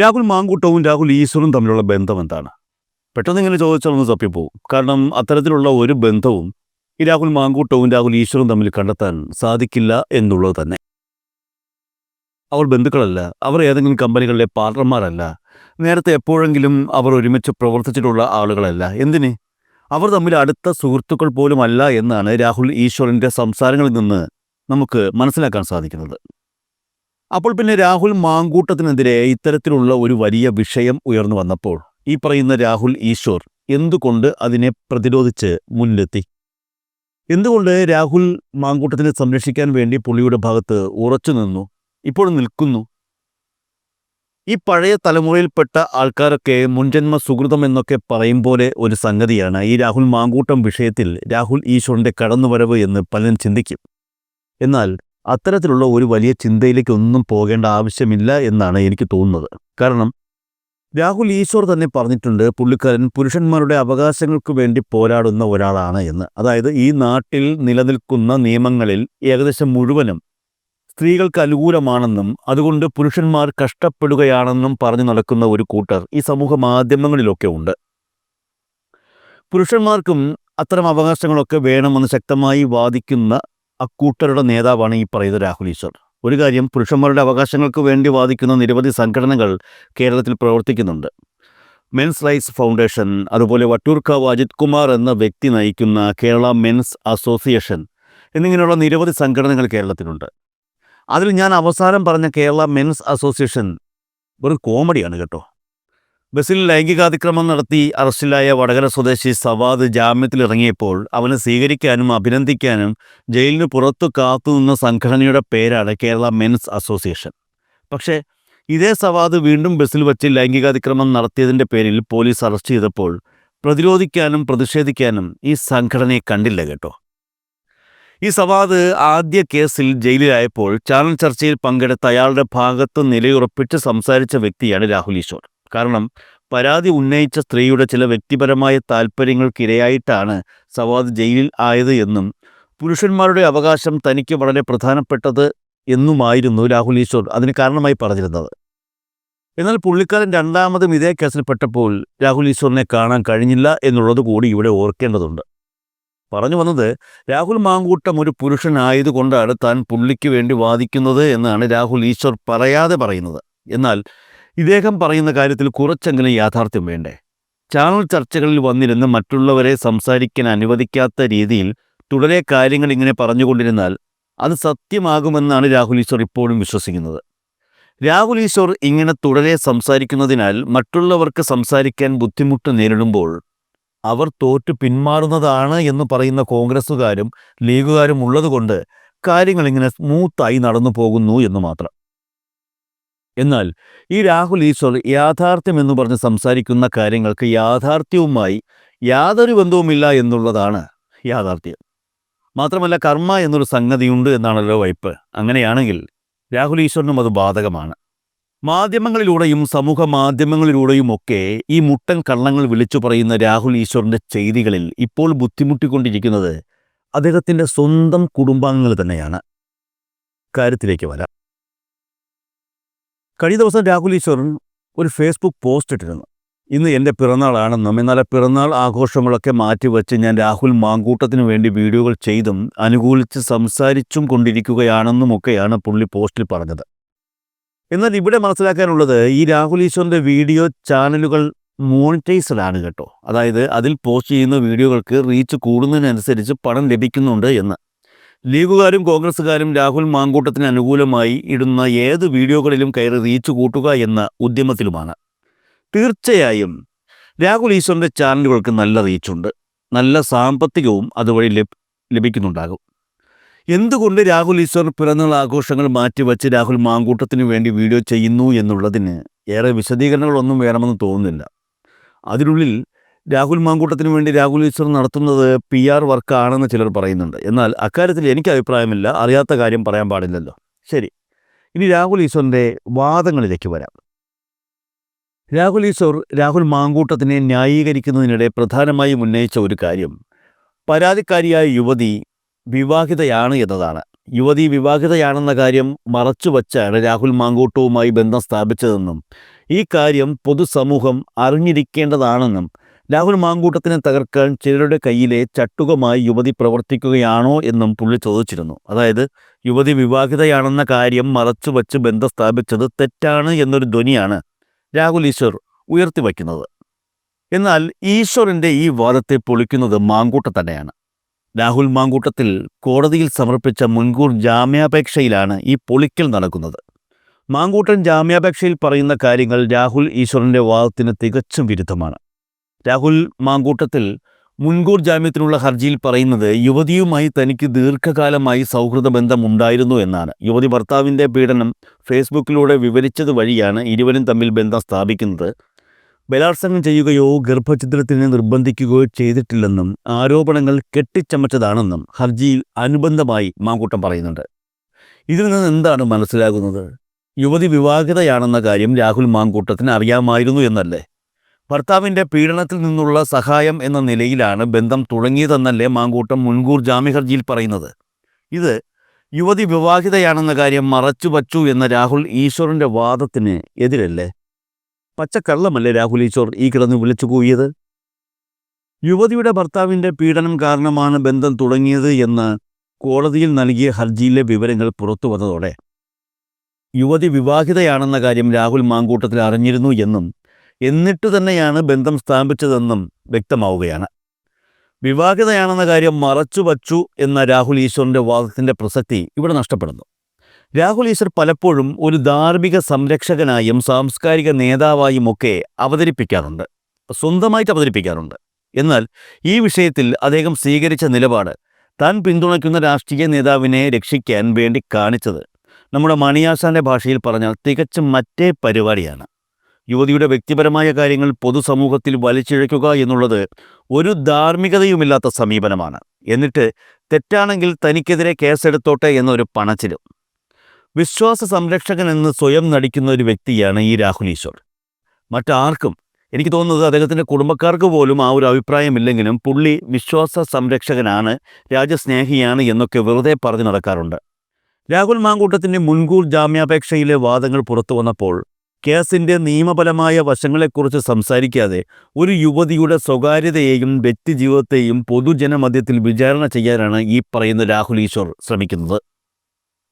രാഹുൽ മാങ്കൂട്ടവും രാഹുൽ ഈശ്വറും തമ്മിലുള്ള ബന്ധം എന്താണ്? പെട്ടെന്ന് ഇങ്ങനെ ചോദിച്ചാൽ ഒന്ന് തപ്പിപ്പോവും കാരണം അത്തരത്തിലുള്ള ഒരു ബന്ധവും ഈ രാഹുൽ മാങ്കൂട്ടവും രാഹുൽ ഈശ്വറും തമ്മിൽ കണ്ടെത്താൻ സാധിക്കില്ല എന്നുള്ളത് തന്നെ. അവർ ബന്ധുക്കളല്ല അവർ ഏതെങ്കിലും കമ്പനികളിലെ പാർട്ണർമാരല്ല നേരത്തെ എപ്പോഴെങ്കിലും അവർ ഒരുമിച്ച് പ്രവർത്തിച്ചിട്ടുള്ള ആളുകളല്ല. എന്തിന്? അവർ തമ്മിൽ അടുത്ത സുഹൃത്തുക്കൾ പോലും അല്ല എന്നാണ് രാഹുൽ ഈശ്വറിന്റെ സംസാരങ്ങളിൽ നിന്ന് നമുക്ക് മനസ്സിലാക്കാൻ സാധിക്കുന്നത്. അപ്പോൾ പിന്നെ രാഹുൽ മാങ്കൂട്ടത്തിനെതിരെ ഇത്തരത്തിലുള്ള ഒരു വലിയ വിഷയം ഉയർന്നു വന്നപ്പോൾ ഈ പറയുന്ന രാഹുൽ ഈശ്വർ എന്തുകൊണ്ട് അതിനെ പ്രതിരോധിച്ച് മുന്നിലെത്തി? എന്തുകൊണ്ട് രാഹുൽ മാങ്കൂട്ടത്തിനെ സംരക്ഷിക്കാൻ വേണ്ടി പുള്ളിയുടെ ഭാഗത്ത് ഉറച്ചു നിന്നു ഇപ്പോൾ നിൽക്കുന്നു? ഈ പഴയ തലമുറയിൽപ്പെട്ട ആൾക്കാരൊക്കെ മുൻജന്മ സുഹൃതം എന്നൊക്കെ പറയും പോലെ ഒരു സംഗതിയാണ് ഈ രാഹുൽ മാങ്കൂട്ടം വിഷയത്തിൽ രാഹുൽ ഈശ്വറിന്റെ കടന്നുവരവ് എന്ന് പലരും ചിന്തിക്കും. എന്നാൽ അത്തരത്തിലുള്ള ഒരു വലിയ ചിന്തയിലേക്ക് ഒന്നും പോകേണ്ട ആവശ്യമില്ല എന്നാണ് എനിക്ക് തോന്നുന്നത്. കാരണം രാഹുൽ ഈശ്വർ തന്നെ പറഞ്ഞിട്ടുണ്ട് പുള്ളിക്കാരൻ പുരുഷന്മാരുടെ അവകാശങ്ങൾക്ക് വേണ്ടി പോരാടുന്ന ഒരാളാണ് എന്ന്. അതായത് ഈ നാട്ടിൽ നിലനിൽക്കുന്ന നിയമങ്ങളിൽ ഏകദേശം മുഴുവനും സ്ത്രീകൾക്ക് അനുകൂലമാണെന്നും അതുകൊണ്ട് പുരുഷന്മാർ കഷ്ടപ്പെടുകയാണെന്നും പറഞ്ഞു നടക്കുന്ന ഒരു കൂട്ടർ ഈ സമൂഹ മാധ്യമങ്ങളിലൊക്കെ ഉണ്ട്. പുരുഷന്മാർക്കും അത്തരം അവകാശങ്ങളൊക്കെ വേണമെന്ന് ശക്തമായി വാദിക്കുന്ന അക്കൂട്ടരുടെ നേതാവാണ് ഈ പറയുന്ന രാഹുൽ ഈശ്വർ. ഒരു കാര്യം പുരുഷന്മാരുടെ അവകാശങ്ങൾക്ക് വേണ്ടി വാദിക്കുന്ന നിരവധി സംഘടനകൾ കേരളത്തിൽ പ്രവർത്തിക്കുന്നുണ്ട്. മെൻസ് റൈറ്റ്സ് ഫൗണ്ടേഷൻ അതുപോലെ വട്ടൂർക്കാവ് അജിത് കുമാർ എന്ന വ്യക്തി നയിക്കുന്ന കേരള മെൻസ് അസോസിയേഷൻ എന്നിങ്ങനെയുള്ള നിരവധി സംഘടനകൾ കേരളത്തിലുണ്ട്. അതിൽ ഞാൻ അവസാനം പറഞ്ഞ കേരള മെൻസ് അസോസിയേഷൻ വെറും കോമഡിയാണ് കേട്ടോ. ബസ്സിൽ ലൈംഗികാതിക്രമം നടത്തി അറസ്റ്റിലായ വടകര സ്വദേശി സവാദ് ജാമ്യത്തിലിറങ്ങിയപ്പോൾ അവനെ സ്വീകരിക്കാനും അഭിനന്ദിക്കാനും ജയിലിന് പുറത്തു കാത്തുനിന്ന സംഘടനയുടെ പേരാണ് കേരള മെൻസ് അസോസിയേഷൻ. പക്ഷേ ഇതേ സവാദ് വീണ്ടും ബസ്സിൽ വച്ച് ലൈംഗികാതിക്രമം നടത്തിയതിന്റെ പേരിൽ പോലീസ് അറസ്റ്റ് ചെയ്തപ്പോൾ പ്രതിരോധിക്കാനും പ്രതിഷേധിക്കാനും ഈ സംഘടനയെ കണ്ടില്ല കേട്ടോ. ഈ സവാദ് ആദ്യ കേസിൽ ജയിലിലായപ്പോൾ ചാനൽ ചർച്ചയിൽ പങ്കെടുത്ത അയാളുടെ ഭാഗത്ത് നിലയുറപ്പിച്ച് സംസാരിച്ച വ്യക്തിയാണ് രാഹുൽ ഈശ്വർ. കാരണം പരാതി ഉന്നയിച്ച സ്ത്രീയുടെ ചില വ്യക്തിപരമായ താൽപ്പര്യങ്ങൾക്കിരയായിട്ടാണ് സവാദ് ജയിലിൽ ആയത് എന്നും പുരുഷന്മാരുടെ അവകാശം തനിക്ക് വളരെ പ്രധാനപ്പെട്ടത് എന്നുമായിരുന്നു രാഹുൽ ഈശ്വർ അതിന് കാരണമായി പറഞ്ഞിരുന്നത്. എന്നാൽ പുള്ളിക്കാരൻ രണ്ടാമതും ഇതേ കേസിൽ പെട്ടപ്പോൾ രാഹുൽ ഈശ്വറിനെ കാണാൻ കഴിഞ്ഞില്ല എന്നുള്ളത് കൂടി ഇവിടെ ഓർക്കേണ്ടതുണ്ട്. പറഞ്ഞു വന്നത് രാഹുൽ മാങ്കൂട്ടം ഒരു പുരുഷനായതുകൊണ്ടാണ് താൻ പുള്ളിക്ക് വേണ്ടി വാദിക്കുന്നത് എന്നാണ് രാഹുൽ ഈശ്വർ പറയാതെ പറയുന്നത്. എന്നാൽ ഇദ്ദേഹം പറയുന്ന കാര്യത്തിൽ കുറച്ചെങ്കിലും യാഥാർത്ഥ്യം വേണ്ടേ? ചാനൽ ചർച്ചകളിൽ വന്നിരുന്ന് മറ്റുള്ളവരെ സംസാരിക്കാൻ അനുവദിക്കാത്ത രീതിയിൽ തുടരെ കാര്യങ്ങൾ ഇങ്ങനെ പറഞ്ഞുകൊണ്ടിരുന്നാൽ അത് സത്യമാകുമെന്നാണ് രാഹുൽ ഈശ്വർ ഇപ്പോഴും വിശ്വസിക്കുന്നത്. രാഹുൽ ഈശ്വർ ഇങ്ങനെ തുടരെ സംസാരിക്കുന്നതിനാൽ മറ്റുള്ളവർക്ക് സംസാരിക്കാൻ ബുദ്ധിമുട്ട് നേരിടുമ്പോൾ അവർ തോറ്റു പിന്മാറുന്നതാണ് എന്ന് പറയുന്ന കോൺഗ്രസ്സുകാരും ലീഗുകാരും ഉള്ളതുകൊണ്ട് കാര്യങ്ങൾ ഇങ്ങനെ സ്മൂത്തായി നടന്നു പോകുന്നു എന്ന് മാത്രം. എന്നാൽ ഈ രാഹുൽ ഈശ്വർ യാഥാർത്ഥ്യം എന്ന് പറഞ്ഞ് സംസാരിക്കുന്ന കാര്യങ്ങൾക്ക് യാഥാർത്ഥ്യവുമായി യാതൊരു ബന്ധവുമില്ല എന്നുള്ളതാണ് യാഥാർത്ഥ്യം. മാത്രമല്ല കർമ്മ എന്നൊരു സംഗതിയുണ്ട് എന്നാണല്ലോ വൈപ്പ്. അങ്ങനെയാണെങ്കിൽ രാഹുൽ ഈശ്വരനും അത് ബാധകമാണ്. മാധ്യമങ്ങളിലൂടെയും സമൂഹ മാധ്യമങ്ങളിലൂടെയും ഒക്കെ ഈ മുട്ടൻ കള്ളങ്ങൾ വിളിച്ചു പറയുന്ന രാഹുൽ ഈശ്വറിന്റെ ചെയ്തികളിൽ ഇപ്പോൾ ബുദ്ധിമുട്ടിക്കൊണ്ടിരിക്കുന്നത് അദ്ദേഹത്തിന്റെ സ്വന്തം കുടുംബാംഗങ്ങൾ തന്നെയാണ്. കാര്യത്തിലേക്ക് വരാം. കഴിഞ്ഞ ദിവസം രാഹുൽ ഈശ്വരൻ ഒരു ഫേസ്ബുക്ക് പോസ്റ്റ് ഇട്ടിരുന്നു. ഇന്ന് എന്റെ പിറന്നാളാണെന്നും എന്നാൽ പിറന്നാൾ ആഘോഷങ്ങളൊക്കെ മാറ്റിവെച്ച് ഞാൻ രാഹുൽ മാങ്കൂട്ടത്തിന് വേണ്ടി വീഡിയോകൾ ചെയ്തും അനുകൂലിച്ച് സംസാരിച്ചും കൊണ്ടിരിക്കുകയാണെന്നുമൊക്കെയാണ് പുള്ളി പോസ്റ്റിൽ പറഞ്ഞത്. എന്നാൽ ഇവിടെ മനസ്സിലാക്കാനുള്ളത് ഈ രാഹുൽ ഈശ്വറിന്റെ വീഡിയോ ചാനലുകൾ മോണിറ്റൈസ്ഡ് ആണ് കേട്ടോ. അതായത് അതിൽ പോസ്റ്റ് ചെയ്യുന്ന വീഡിയോകൾക്ക് റീച്ച് കൂടുന്നതിനനുസരിച്ച് പണം ലഭിക്കുന്നുണ്ട് എന്ന്. ലീഗുകാരും കോൺഗ്രസ്സുകാരും രാഹുൽ മാങ്കൂട്ടത്തിന് അനുകൂലമായി ഇടുന്ന ഏത് വീഡിയോകളിലും കയറി റീച്ച് കൂട്ടുക എന്ന ഉദ്യമത്തിലുമാണ്. തീർച്ചയായും രാഹുൽ ഈശ്വറിന്റെ ചാനലുകൾക്ക് നല്ല റീച്ചുണ്ട്. നല്ല സാമ്പത്തികവും അതുവഴി ലഭ് ലഭിക്കുന്നുണ്ടാകും. എന്തുകൊണ്ട് രാഹുൽ ഈശ്വർ പിറന്നാൾ ആഘോഷങ്ങൾ മാറ്റിവെച്ച് രാഹുൽ മാങ്കൂട്ടത്തിന് വേണ്ടി വീഡിയോ ചെയ്യുന്നു എന്നുള്ളതിന് ഏറെ വിശദീകരണങ്ങളൊന്നും വേണമെന്ന് തോന്നുന്നില്ല. അതിനുള്ളിൽ രാഹുൽ മാങ്കൂട്ടത്തിന് വേണ്ടി രാഹുൽ ഈശ്വർ നടത്തുന്നത് പി ആർ വർക്കാണെന്ന് ചിലർ പറയുന്നുണ്ട്. എന്നാൽ അക്കാര്യത്തിൽ എനിക്ക് അഭിപ്രായമില്ല. അറിയാത്ത കാര്യം പറയാൻ പാടില്ലല്ലോ. ശരി. ഇനി രാഹുൽ ഈശ്വറിന്റെ വാദങ്ങളിലേക്ക് വരാം. രാഹുൽ ഈശ്വർ രാഹുൽ മാങ്കൂട്ടത്തിനെ ന്യായീകരിക്കുന്നതിനിടെ പ്രധാനമായും ഉന്നയിച്ച ഒരു കാര്യം പരാതിക്കാരിയായ യുവതി വിവാഹിതയാണ് എന്നതാണ്. യുവതി വിവാഹിതയാണെന്ന കാര്യം മറച്ചുവച്ചാണ് രാഹുൽ മാങ്കൂട്ടവുമായി ബന്ധം സ്ഥാപിച്ചതെന്നും ഈ കാര്യം പൊതുസമൂഹം അറിഞ്ഞിരിക്കേണ്ടതാണെന്നും രാഹുൽ മാങ്കൂട്ടത്തിനെ തകർക്കാൻ ചിലരുടെ കയ്യിലെ ചട്ടുകമായി യുവതി പ്രവർത്തിക്കുകയാണോ എന്നും പുള്ളി ചോദിച്ചിരുന്നു. അതായത് യുവതി വിവാഹിതയാണെന്ന കാര്യം മറച്ചു വച്ച് ബന്ധം സ്ഥാപിച്ചത് തെറ്റാണ് എന്നൊരു ധ്വനിയാണ് രാഹുൽ ഈശ്വർ ഉയർത്തിവയ്ക്കുന്നത് എന്നാൽ ഈശ്വറിന്റെ ഈ വാദത്തെ പൊളിക്കുന്നത് മാങ്കൂട്ടം തന്നെയാണ്. രാഹുൽ മാങ്കൂട്ടത്തിൽ കോടതിയിൽ സമർപ്പിച്ച മുൻകൂർ ജാമ്യാപേക്ഷയിലാണ് ഈ പൊളിക്കൽ നടക്കുന്നത്. മാങ്കൂട്ടൻ ജാമ്യാപേക്ഷയിൽ പറയുന്ന കാര്യങ്ങൾ രാഹുൽ ഈശ്വറിന്റെ വാദത്തിന് തികച്ചും വിരുദ്ധമാണ്. രാഹുൽ മാങ്കൂട്ടത്തിൽ മുൻകൂർ ജാമ്യത്തിനുള്ള ഹർജിയിൽ പറയുന്നത് യുവതിയുമായി തനിക്ക് ദീർഘകാലമായി സൗഹൃദ ബന്ധം ഉണ്ടായിരുന്നു എന്നാണ്. യുവതി ഭർത്താവിന്റെ പീഡനം ഫേസ്ബുക്കിലൂടെ വിവരിച്ചത് വഴിയാണ് ഇരുവരും തമ്മിൽ ബന്ധം സ്ഥാപിക്കുന്നത്. ബലാത്സംഗം ചെയ്യുകയോ ഗർഭഛിദ്രത്തിന് നിർബന്ധിക്കുകയോ ചെയ്തിട്ടില്ലെന്നും ആരോപണങ്ങൾ കെട്ടിച്ചമച്ചതാണെന്നും ഹർജിയിൽ അനുബന്ധമായി മാങ്കൂട്ടം പറയുന്നുണ്ട്. ഇതിൽ നിന്ന് എന്താണ് മനസ്സിലാകുന്നത്? യുവതി വിവാഹിതയാണെന്ന കാര്യം രാഹുൽ മാങ്കൂട്ടത്തിന് അറിയാമായിരുന്നു എന്നല്ലേ? ഭർത്താവിന്റെ പീഡനത്തിൽ നിന്നുള്ള സഹായം എന്ന നിലയിലാണ് ബന്ധം തുടങ്ങിയതെന്നല്ലേ മാങ്കൂട്ടം മുൻകൂർ ജാമ്യ ഹർജിയിൽ പറയുന്നത്. ഇത് യുവതി വിവാഹിതയാണെന്ന കാര്യം മറച്ചുവച്ചു എന്ന രാഹുൽ ഈശ്വറിന്റെ വാദത്തിന് എതിരല്ലേ? പച്ചക്കള്ളമല്ലേ രാഹുൽ ഈശ്വർ ഈ കിടന്ന് വിളിച്ചു കൂയത് യുവതിയുടെ ഭർത്താവിന്റെ പീഡനം കാരണമാണ് ബന്ധം തുടങ്ങിയത് എന്ന് കോടതിയിൽ നൽകിയ ഹർജിയിലെ വിവരങ്ങൾ പുറത്തു വന്നതോടെ യുവതി വിവാഹിതയാണെന്ന കാര്യം രാഹുൽ മാങ്കൂട്ടത്തിൽ അറിഞ്ഞിരുന്നു എന്നും എന്നിട്ട് തന്നെയാണ് ബന്ധം സ്ഥാപിച്ചതെന്നും വ്യക്തമാവുകയാണ്. വിവാഹിതയാണെന്ന കാര്യം മറച്ചു വച്ചു എന്ന രാഹുൽ ഈശ്വറിന്റെ വാദത്തിന്റെ പ്രസക്തി ഇവിടെ നഷ്ടപ്പെടുന്നു. രാഹുൽ ഈശ്വർ പലപ്പോഴും ഒരു ധാർമ്മിക സംരക്ഷകനായും സാംസ്കാരിക നേതാവായും ഒക്കെ അവതരിപ്പിക്കാറുണ്ട്. സ്വന്തമായിട്ട് അവതരിപ്പിക്കാറുണ്ട്. എന്നാൽ ഈ വിഷയത്തിൽ അദ്ദേഹം സ്വീകരിച്ച നിലപാട് താൻ പിന്തുണയ്ക്കുന്ന രാഷ്ട്രീയ നേതാവിനെ രക്ഷിക്കാൻ വേണ്ടി കാണിച്ചത് നമ്മുടെ മണിയാശാന്റെ ഭാഷയിൽ പറഞ്ഞാൽ തികച്ചും മറ്റേ പരിപാടിയാണ്. യുവതിയുടെ വ്യക്തിപരമായ കാര്യങ്ങൾ പൊതുസമൂഹത്തിൽ വലിച്ചിഴയ്ക്കുക എന്നുള്ളത് ഒരു ധാർമ്മികതയുമില്ലാത്ത സമീപനമാണ്. എന്നിട്ട് തെറ്റാണെങ്കിൽ തനിക്കെതിരെ കേസെടുത്തോട്ടെ എന്നൊരു പണച്ചിലും. വിശ്വാസ സംരക്ഷകൻ എന്ന് സ്വയം നടിക്കുന്ന ഒരു വ്യക്തിയാണ് ഈ രാഹുൽ ഈശ്വർ. മറ്റാർക്കും എനിക്ക് തോന്നുന്നത് അദ്ദേഹത്തിന്റെ കുടുംബക്കാർക്ക് പോലും ആ ഒരു അഭിപ്രായമില്ലെങ്കിലും പുള്ളി വിശ്വാസ സംരക്ഷകനാണ് രാജ്യസ്നേഹിയാണ് എന്നൊക്കെ വെറുതെ പറഞ്ഞു നടക്കാറുണ്ട്. രാഹുൽ മാങ്കൂട്ടത്തിന്റെ മുൻകൂർ ജാമ്യാപേക്ഷയിലെ വാദങ്ങൾ പുറത്തു വന്നപ്പോൾ കേസിന്റെ നിയമപരമായ വശങ്ങളെക്കുറിച്ച് സംസാരിക്കാതെ ഒരു യുവതിയുടെ സ്വകാര്യതയെയും വ്യക്തിജീവിതത്തെയും പൊതുജനമധ്യത്തിൽ വിചാരണ ചെയ്യാനാണ് ഈ പറയുന്ന രാഹുൽ ഈശ്വർ ശ്രമിക്കുന്നത്.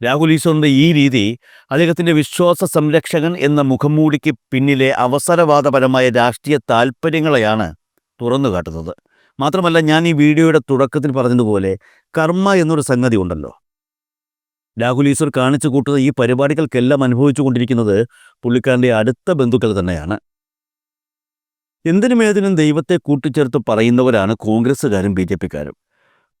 രാഹുൽ ഈശ്വറിന്റെ ഈ രീതി അദ്ദേഹത്തിന്റെ വിശ്വാസ സംരക്ഷകൻ എന്ന മുഖംമൂടിക്ക് പിന്നിലെ അവസരവാദപരമായ രാഷ്ട്രീയ താൽപ്പര്യങ്ങളെയാണ് തുറന്നു കാട്ടുന്നത്. മാത്രമല്ല ഞാൻ ഈ വീഡിയോയുടെ തുടക്കത്തിൽ പറഞ്ഞതുപോലെ കർമ്മ എന്നൊരു സംഗതി ഉണ്ടല്ലോ. രാഹുൽ ഈശ്വർ കാണിച്ചു കൂട്ടുന്ന ഈ പരിപാടികൾക്കെല്ലാം അനുഭവിച്ചുകൊണ്ടിരിക്കുന്നത് പുള്ളിക്കാരന്റെ അടുത്ത ബന്ധുക്കൾ തന്നെയാണ്. എന്തിനും ഏതിനും ദൈവത്തെ കൂട്ടിച്ചേർത്ത് പറയുന്നവരാണ് കോൺഗ്രസ്സുകാരും ബി ജെ പിക്കാരും.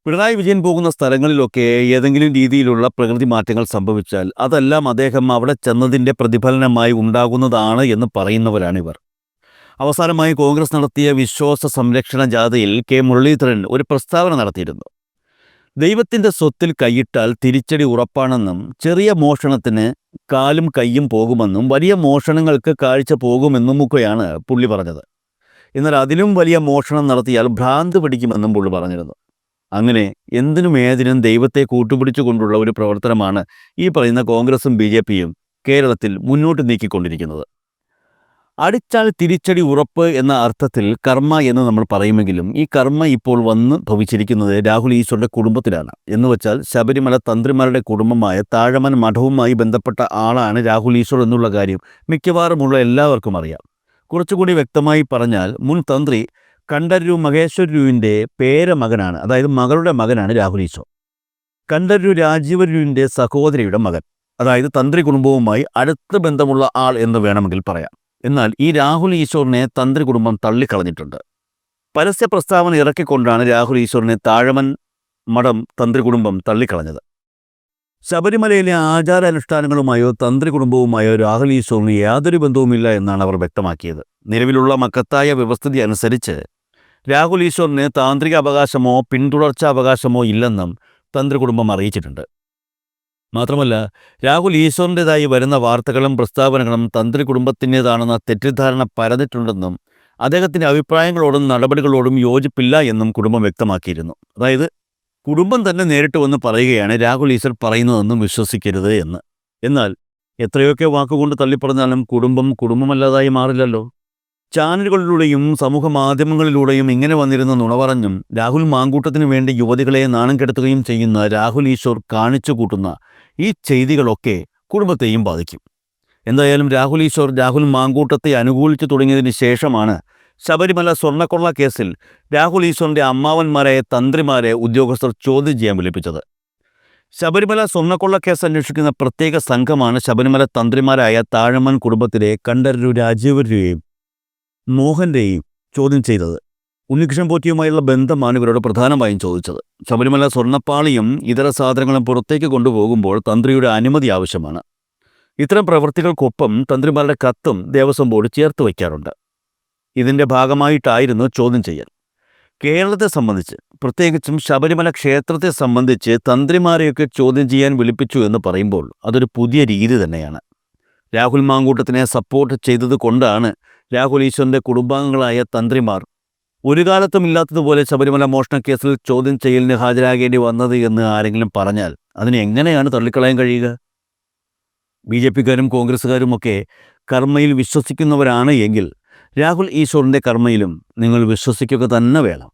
പിണറായി വിജയൻ പോകുന്ന സ്ഥലങ്ങളിലൊക്കെ ഏതെങ്കിലും രീതിയിലുള്ള പ്രകൃതി മാറ്റങ്ങൾ സംഭവിച്ചാൽ അതെല്ലാം അദ്ദേഹം അവിടെ ചെന്നതിന്റെ പ്രതിഫലനമായി ഉണ്ടാകുന്നതാണ് എന്ന് പറയുന്നവരാണിവർ അവസാനമായി കോൺഗ്രസ് നടത്തിയ വിശ്വാസ സംരക്ഷണ ജാഥയിൽ കെ മുരളീധരൻ ഒരു പ്രസ്താവന നടത്തിയിരുന്നു. ദൈവത്തിന്റെ സ്വത്തിൽ കൈയിട്ടാൽ തിരിച്ചടി ഉറപ്പാണെന്നും ചെറിയ മോഷണത്തിന് കാലും കൈയും പോകുമെന്നും വലിയ മോഷണങ്ങൾക്ക് കാഴ്ച പോകുമെന്നും ഒക്കെയാണ് പുള്ളി പറഞ്ഞത്. എന്നാൽ അതിലും വലിയ മോഷണം നടത്തിയാൽ ഭ്രാന്ത് പിടിക്കുമെന്നും പുള്ളി പറഞ്ഞിരുന്നു. അങ്ങനെ എന്തിനും ഏതിനും ദൈവത്തെ കൂട്ടുപിടിച്ചുകൊണ്ടുള്ള ഒരു പ്രവർത്തനമാണ് ഈ പറയുന്ന കോൺഗ്രസും ബി കേരളത്തിൽ മുന്നോട്ട് നീക്കിക്കൊണ്ടിരിക്കുന്നത്. അടിച്ചാൽ തിരിച്ചടി ഉറപ്പ് എന്ന അർത്ഥത്തിൽ കർമ്മ എന്ന് നമ്മൾ പറയുമെങ്കിലും ഈ കർമ്മ ഇപ്പോൾ വന്ന് ഭവിച്ചിരിക്കുന്നത് രാഹുൽ ഈശ്വറിന്റെ കുടുംബത്തിലാണ്. എന്ന് വെച്ചാൽ ശബരിമല തന്ത്രിമാരുടെ കുടുംബമായ താഴമൻ മഠവുമായി ബന്ധപ്പെട്ട ആളാണ് രാഹുൽ ഈശ്വർ എന്നുള്ള കാര്യം മിക്കവാറുമുള്ള എല്ലാവർക്കും അറിയാം. കുറച്ചുകൂടി വ്യക്തമായി പറഞ്ഞാൽ മുൻ തന്ത്രി കണ്ഠരൂ മഹേശ്വരരുവിന്റെ പേരമകനാണ് അതായത് മകളുടെ മകനാണ് രാഹുൽ ഈശ്വർ. കണ്ഠരൂ രാജീവരുവിന്റെ സഹോദരിയുടെ മകൻ അതായത് തന്ത്രി കുടുംബവുമായി അടുത്ത ബന്ധമുള്ള ആൾ എന്ന് വേണമെങ്കിൽ പറയാം. എന്നാൽ ഈ രാഹുൽ ഈശ്വറിനെ തന്ത്രി കുടുംബം തള്ളിക്കളഞ്ഞിട്ടുണ്ട്. പരസ്യ പ്രസ്താവന ഇറക്കിക്കൊണ്ടാണ് രാഹുൽ ഈശ്വറിനെ താഴമൻ മഠം തന്ത്രി കുടുംബം തള്ളിക്കളഞ്ഞത്. ശബരിമലയിലെ ആചാരാനുഷ്ഠാനങ്ങളുമായോ തന്ത്രി കുടുംബവുമായോ രാഹുൽ ഈശ്വറിന് യാതൊരു ബന്ധവുമില്ല എന്നാണ് അവർ വ്യക്തമാക്കിയത്. നിലവിലുള്ള മക്കത്തായ വ്യവസ്ഥിതി അനുസരിച്ച് രാഹുൽ ഈശ്വറിന് താന്ത്രിക അവകാശമോ പിന്തുടർച്ചാ അവകാശമോ ഇല്ലെന്നും തന്ത്രി കുടുംബം അറിയിച്ചിട്ടുണ്ട്. മാത്രമല്ല രാഹുൽ ഈശ്വറിന്റെതായി വരുന്ന വാർത്തകളും പ്രസ്താവനകളും തന്ത്രി കുടുംബത്തിന്റെതാണെന്ന തെറ്റിദ്ധാരണ പരന്നിട്ടുണ്ടെന്നും അദ്ദേഹത്തിന്റെ അഭിപ്രായങ്ങളോടും നടപടികളോടും യോജിപ്പില്ല എന്നും കുടുംബം വ്യക്തമാക്കിയിരുന്നു. അതായത് കുടുംബം തന്നെ നേരിട്ട് വന്ന് പറയുകയാണ് രാഹുൽ ഈശ്വർ പറയുന്നതെന്നും വിശ്വസിക്കരുത് എന്ന്. എന്നാൽ എത്രയൊക്കെ വാക്കുകൊണ്ട് തള്ളിപ്പറഞ്ഞാലും കുടുംബം കുടുംബമല്ലാതായി മാറില്ലല്ലോ. ചാനലുകളിലൂടെയും സമൂഹ മാധ്യമങ്ങളിലൂടെയും ഇങ്ങനെ വന്നിരുന്ന നുണ പറഞ്ഞും രാഹുൽ മാങ്കൂട്ടത്തിനു വേണ്ടി യുവതികളെ നാണം കെടുത്തുകയും ചെയ്യുന്ന രാഹുൽ ഈശ്വർ കാണിച്ചു കൂട്ടുന്ന ഈ ചെയ്തികളൊക്കെ കുടുംബത്തെയും ബാധിക്കും. എന്തായാലും രാഹുൽ ഈശ്വർ രാഹുൽ മാങ്കൂട്ടത്തെ അനുകൂലിച്ചു തുടങ്ങിയതിന് ശേഷമാണ് ശബരിമല സ്വർണക്കൊള്ള കേസിൽ രാഹുൽ ഈശ്വറിന്റെ അമ്മാവന്മാരായ തന്ത്രിമാരെ ഉദ്യോഗസ്ഥർ ചോദ്യം ചെയ്യാൻ വിളിപ്പിച്ചത്. ശബരിമല സ്വർണക്കൊള്ള കേസ് അന്വേഷിക്കുന്ന പ്രത്യേക സംഘമാണ് ശബരിമല തന്ത്രിമാരായ താഴമൻ കുടുംബത്തിലെ കണ്ഠരരു രാജീവരുടെയും മോഹന്റെയും ചോദ്യം ചെയ്തത്. ഉണ്ണികൃഷ്ണൻ പോറ്റിയുമായുള്ള ബന്ധമാണ് ഇവരോട് പ്രധാനമായും ചോദിച്ചത്. ശബരിമല സ്വർണപ്പാളിയും ഇതര സാധനങ്ങളും പുറത്തേക്ക് കൊണ്ടുപോകുമ്പോൾ തന്ത്രിയുടെ അനുമതി ആവശ്യമാണ്. ഇത്തരം പ്രവൃത്തികൾക്കൊപ്പം തന്ത്രിമാരുടെ കത്തും ദേവസ്വം ബോർഡ് ചേർത്ത് വയ്ക്കാറുണ്ട്. ഇതിന്റെ ഭാഗമായിട്ടായിരുന്നു ചോദ്യം ചെയ്യൽ. കേരളത്തെ സംബന്ധിച്ച് പ്രത്യേകിച്ചും ശബരിമല ക്ഷേത്രത്തെ സംബന്ധിച്ച് തന്ത്രിമാരെയൊക്കെ ചോദ്യം ചെയ്യാൻ വിളിപ്പിച്ചു എന്ന് പറയുമ്പോൾ അതൊരു പുതിയ രീതി തന്നെയാണ്. രാഹുൽ മാങ്കൂട്ടത്തിനെ സപ്പോർട്ട് ചെയ്തത് കൊണ്ടാണ് രാഹുൽ ഈശ്വറിന്റെ കുടുംബാംഗങ്ങളായ തന്ത്രിമാർ ഒരു കാലത്തും ഇല്ലാത്തതുപോലെ ശബരിമല മോഷണ കേസിൽ ചോദ്യം ചെയ്യലിന് ഹാജരാകേണ്ടി വന്നത് എന്ന് ആരെങ്കിലും പറഞ്ഞാൽ അതിനെ എങ്ങനെയാണ് തള്ളിക്കളയാൻ കഴിയുക? ബി ജെ പിക്കാരും കോൺഗ്രസ്സുകാരുമൊക്കെ കർമ്മയിൽ വിശ്വസിക്കുന്നവരാണ് എങ്കിൽ രാഹുൽ ഈശ്വറിന്റെ കർമ്മയിലും നിങ്ങൾ വിശ്വസിക്കുക തന്നെ വേണം.